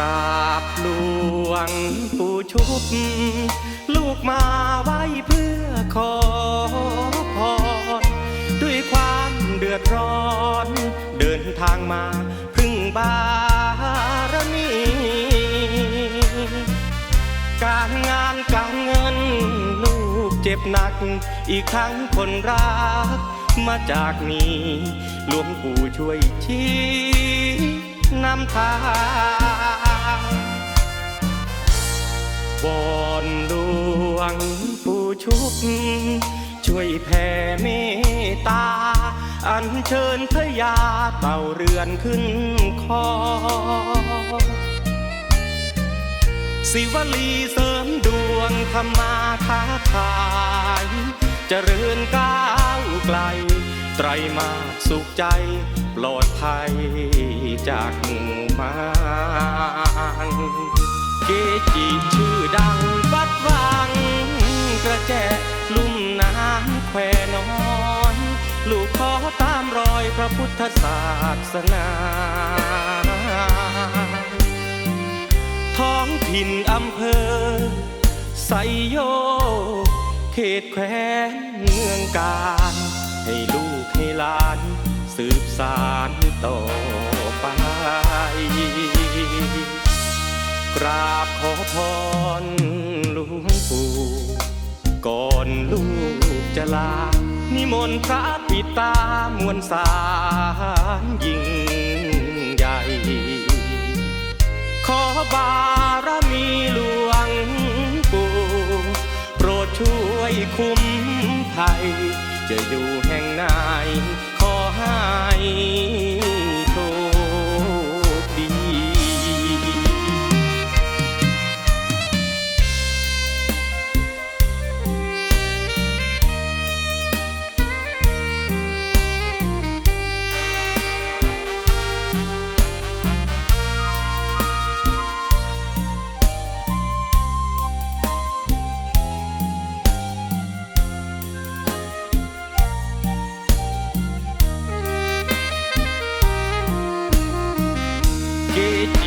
ราบหลวงปู่ชุบ ลูกมาไว้เพื่อขอพร ด้วยความเดือดร้อน เดินทางมาพึ่งบารมี การงานการเงิน ลูกเจ็บหนัก อีกทั้งคนรักมาจากนี้หลวงปู่ช่วยชี้นำทาง ชุบช่วยแผ่เมตตา อัญเชิญพระยาเต่าเรือนขึ้นคอสิวลีเสริมดวงธรรมาค้าขายเจริญก้าวไกล ไตรมาสสุขใจ ปลอดภัยจากหมู่มารเกจิชื่อดังวัดวัง พระพุทธศาสนาท้องถิ่นอำเภอไซโยเขตแคว้นเมืองการ ให้ลูกให้หลานสืบสารต่อไป กราบขอพรหลวงปู่ก่อนลูกจะลา นิมนต์พระปิตามวลสารยิ่งใหญ่ ขอบารมีหลวงปู่โปรดช่วยคุ้มภัยจะอยู่แห่งไหน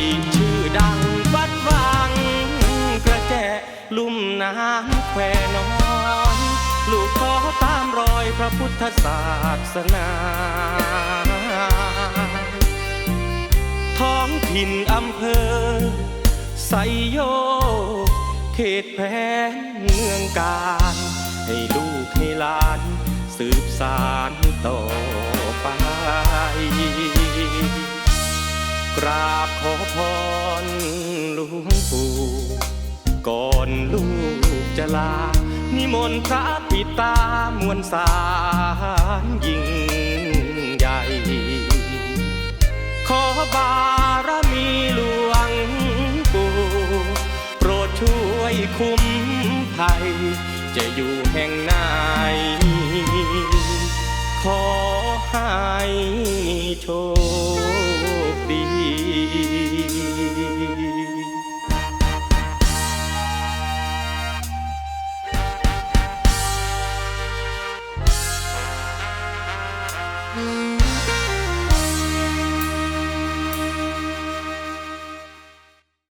เกจิชื่อดังวัดวังกระแจลุ่มน้ำแควน้อนลูกขอตามรอยพระพุทธศาสนาท้องถิ่นอำเภอไซโยกเขตแพนเมืองการ ให้ลูกให้หลานสืบสารต่อ กราบขอพรหลวงปู่ก่อนลูกจะลา นิมนต์พระปิตามวลสารยิ่งใหญ่ ขอบารมีหลวงปู่โปรดช่วยคุ้มภัย จะอยู่แห่งไหนขอให้โชค ดี